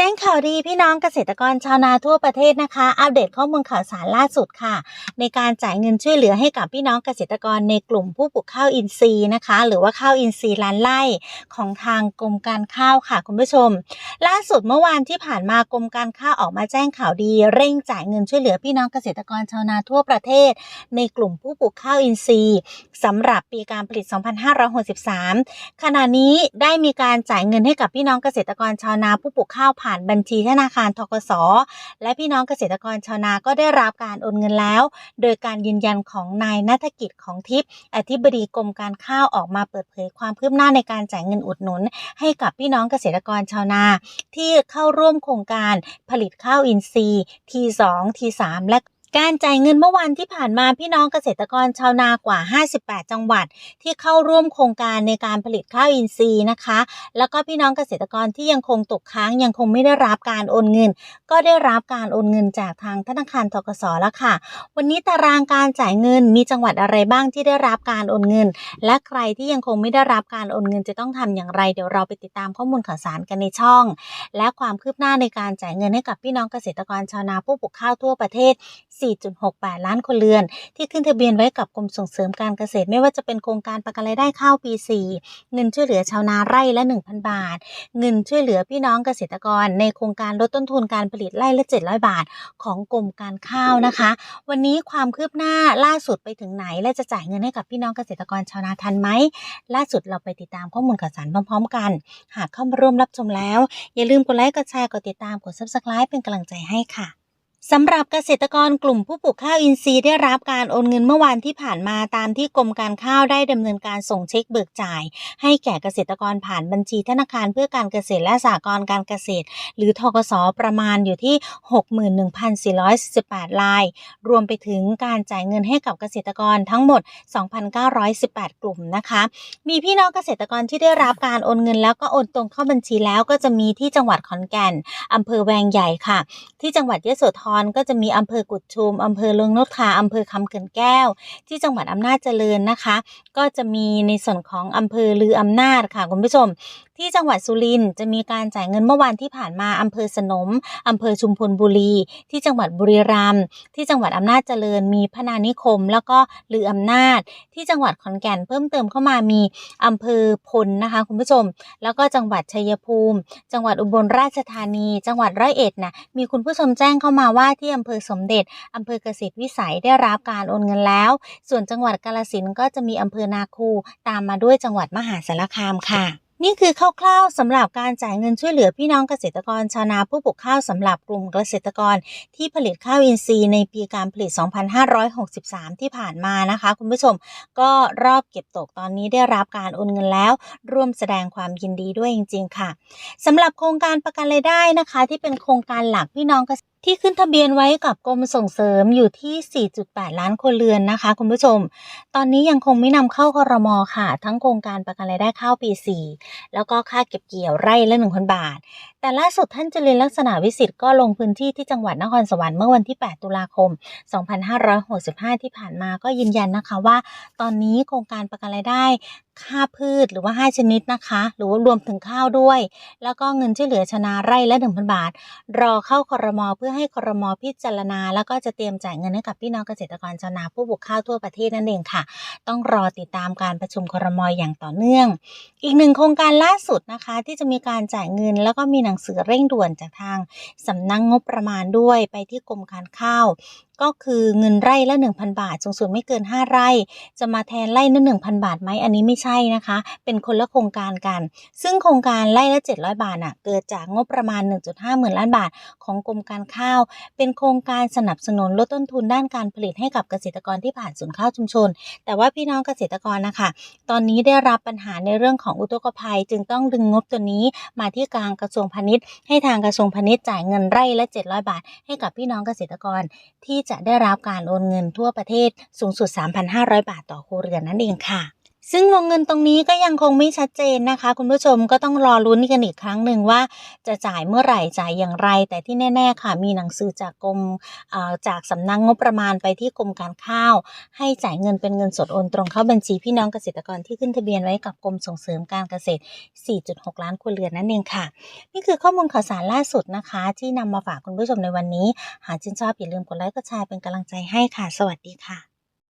จ้งข่าวดีพี่น้องเกษตรกรชาวนาทั่วประเทศนะคะ อัปเดตข้อมูลข่าวสารล่าสุดค่ะ ในการจ่ายเงินช่วยเหลือให้กับพี่น้องเกษตรกรในกลุ่มผู้ปลูกข้าวอินทรีย์นะคะ หรือว่าข้าวอินทรีย์ล้านไร่ของทางกรมการข้าวค่ะคุณผู้ชม ล่าสุดเมื่อวานที่ผ่านมากรมการข้าวออกมาแจ้งข่าวดี เร่งจ่ายเงินช่วยเหลือพี่น้องเกษตรกรชาวนาทั่วประเทศ ในกลุ่มผู้ปลูกข้าวอินทรีย์สำหรับปีการผลิต 2563 ขณะนี้ได้มีการจ่ายเงินให้กับพี่น้องเกษตรกรชาวนาผู้ปลูกข้าวผ่านบัญชีธนาคารทกส และพี่น้องเกษตรกรชาวนาก็ได้รับการโอนเงินแล้ว โดยการยืนยันของนายนัฐกิจของทิพย์อธิบดีกรมการข้าวออกมาเปิดเผยความคืบหน้าในการจ่ายเงินอุดหนุน ให้กับพี่น้องเกษตรกรชาวนา ที่เข้าร่วมโครงการผลิตข้าวอินทรีย์ T2 T3 และ การจ่ายเงินเมื่อวันที่ผ่านมาพี่น้องเกษตรกรชาวนากว่า 58 จังหวัด ที่เข้าร่วมโครงการในการผลิตข้าวอินทรีย์นะคะ แล้วก็พี่น้องเกษตรกรที่ยังคงตกค้างยังคงไม่ได้รับการโอนเงิน ก็ได้รับการโอนเงินจากทางธนาคารทกสแล้วค่ะ วันนี้ตารางการจ่ายเงินมีจังหวัดอะไรบ้างที่ได้รับการโอนเงิน และใครที่ยังคงไม่ได้รับการโอนเงินจะต้องทำอย่างไรเดี๋ยวเราไปติดตามข้อมูลข่าวสารกันในช่อง และความคืบหน้าในการจ่ายเงินให้กับพี่น้องเกษตรกรชาวนาผู้ปลูกข้าวทั่วประเทศ4.68 ล้านคนเรือน ที่ขึ้นทะเบียนไว้กับกรมส่งเสริมการเกษตร ไม่ว่าจะเป็นโครงการประกันรายได้ข้าวปี 4 เงินช่วยเหลือชาวนาไร่ละ 1,000 บาท เงินช่วยเหลือพี่น้องเกษตรกร ในโครงการลดต้นทุนการผลิตไร่ละ 700 บาท ของกรมการข้าวนะคะ วันนี้ความคืบหน้าล่าสุดไปถึงไหน และจะจ่ายเงินให้กับพี่น้องเกษตรกรชาวนาทันไหมล่าสุดเราไปติดตามข้อมูลข่าวสารพร้อมๆ กัน หากเข้ามาร่วมรับชมแล้ว อย่าลืมกดไลค์กดแชร์กดติดตามกด subscribe เป็นกำลังใจให้ค่ะ สำหรับเกษตรกรกลุ่มผู้ปลูกข้าวอินทรีย์ได้รับการโอนเงินเมื่อวานที่ผ่านมาตามที่กรมการข้าวได้ดำเนินการส่งเช็คเบิกจ่าย ให้แก่เกษตรกรผ่านบัญชีธนาคารเพื่อการเกษตรและสหกรณ์การเกษตร หรือทกสประมาณอยู่ที่ 61,448ราย รวมไปถึงการจ่ายเงินให้กับเกษตรกรทั้งหมด 2,918 กลุ่มนะคะ มีพี่น้องเกษตรกรที่ได้รับการโอนเงินแล้วก็โอนตรงเข้าบัญชีแล้วก็จะมีที่จังหวัดขอนแก่นอำเภอแวงใหญ่ค่ะ ที่จังหวัดยโสธรก็จะมีอำเภอกุดชุมอำเภอเลืองนกทาอำเภอคำเขื่อนแก้ว ที่จังหวัดอำนาจเจริญนะคะ ก็จะมีในส่วนของอำเภอลืออำนาจค่ะคุณผู้ชม ที่จังหวัดสุรินทร์จะมีการจ่ายเงินเมื่อวานที่ผ่านมาอำเภอสนมอำเภอชุมพลบุรี ที่จังหวัดบุรีรัมย์ที่จังหวัดอำนาจเจริญ มีพนานิคม แล้วก็ลืออำนาจ ที่จังหวัดขอนแก่นเพิ่มเติมเข้ามามีอำเภอพลนะคะคุณผู้ชม แล้วก็จังหวัดชัยภูมิ จังหวัดอุบลราชธานี จังหวัดร้อยเอ็ดนะมีคุณผู้ชมแจ้งเข้ามาว่าว่าที่อำเภอสมเด็จอำเภอเกษตรวิสัยได้รับการโอนเงินแล้ว ส่วนจังหวัดกาฬสินก็จะมีอำเภอนาคู ตามมาด้วยจังหวัดมหาสารคามค่ะนี่คือคร่าวๆสำหรับการจ่ายเงินช่วยเหลือพี่น้องเกษตรกรชาวนาผู้ปลูกข้าวสำหรับกลุ่มเกษตรกร ที่ผลิตข้าวอินทรีย์ในปีการผลิต 2563 ที่ผ่านมานะคะ คุณผู้ชมก็รอบเก็บตกตอนนี้ได้รับการโอนเงินแล้ว ร่วมแสดงความยินดีด้วยจริง ๆ ค่ะสำหรับโครงการประกันรายได้นะคะ ที่เป็นโครงการหลักพี่น้องเกษตรที่ขึ้นทะเบียนไว้กับกรมส่งเสริมอยู่ที่ 4.8 ล้านคนเรือนนะคะ คุณผู้ชม ตอนนี้ยังคงไม่นำเข้าคอรมอค่ะ ทั้งโครงการประกันรายได้ข้าวปี 4 แล้วก็ค่าเก็บเกี่ยวไร่ละ1,000 บาท แต่ล่าสุดท่านจริญลักษณะวิสิทธิ์ก็ลงพื้นที่ที่จังหวัดนครสวรรค์เมื่อวันที่ 8 ตุลาคม 2565 ที่ผ่านมาก็ยืนยันนะคะว่า ตอนนี้โครงการประกันรายได้ ค่าพืชหรือว่า 5 ชนิดนะคะ หรือว่ารวมถึงข้าวด้วย แล้วก็เงินช่วยเหลือชนาไร่ละ 1,000 บาท รอเข้าคอรมอเพื่อให้คอรมอพิจารณา แล้วก็จะเตรียมจ่ายเงินให้กับพี่น้องเกษตรกรชาวนาผู้ปลูกข้าวทั่วประเทศนั่นเองค่ะ ต้องรอติดตามการประชุมคอรมออย่างต่อเนื่อง อีกหนึ่งโครงการล่าสุดนะคะ ที่จะมีการจ่ายเงิน แล้วก็มีหนังสือเร่งด่วนจากทางสำนักงงบประมาณด้วยไปที่กรมการข้าว ก็คือเงินไร่ละ 1,000 บาทสูงสุดไม่เกิน 5 ไร่ จะมาแทนไร่ละ1,000 บาทไหมอันนี้ไม่ใช่นะคะ เป็นคนละโครงการกัน ซึ่งโครงการไร่ละ 700 บาทน่ะเกิดจากงบประมาณ 1.5 หมื่นล้านบาท ของกรมการข้าว เป็นโครงการสนับสนุนลดต้นทุนด้านการผลิตให้กับเกษตรกรที่ผ่านศูนย์ข้าวชุมชน แต่ว่าพี่น้องเกษตรกรนะคะ ตอนนี้ได้รับปัญหาในเรื่องของอุทกภัย จึงต้องดึงงบตัวนี้มาที่กลางกระทรวงพาณิชย์ ให้ทางกระทรวงพาณิชย์จ่ายเงินไร่ละ 700 บาท ให้กับพี่น้องเกษตรกรที่จะได้รับการโอนเงินทั่วประเทศสูงสุด 3,500 บาทต่อครัวเรือนนั่นเองค่ะ ซึ่งวงเงินตรงนี้ก็ยังคงไม่ชัดเจนนะคะ คุณผู้ชมก็ต้องรอลุ้นกันอีกครั้งหนึ่งว่า จะจ่ายเมื่อไหร่จ่ายอย่างไร แต่ที่แน่ ๆ ค่ะ มีหนังสือจากกรมอ่อจากสำนักงบประมาณไปที่กรมการข้าว ให้จ่ายเงินเป็นเงินสดโอนตรงเข้าบัญชีพี่น้องเกษตรกรที่ขึ้นทะเบียนไว้กับกรมส่งเสริมการเกษตร 4.6 ล้านครัวเรือนนั่นเองค่ะ นี่คือข้อมูลข่าวสารล่าสุดนะคะ ที่นำมาฝากคุณผู้ชมในวันนี้ หากชื่นชอบอย่าลืมกดไลค์กดแชร์เป็นกำลังใจให้ค่ะ สวัสดีค่ะ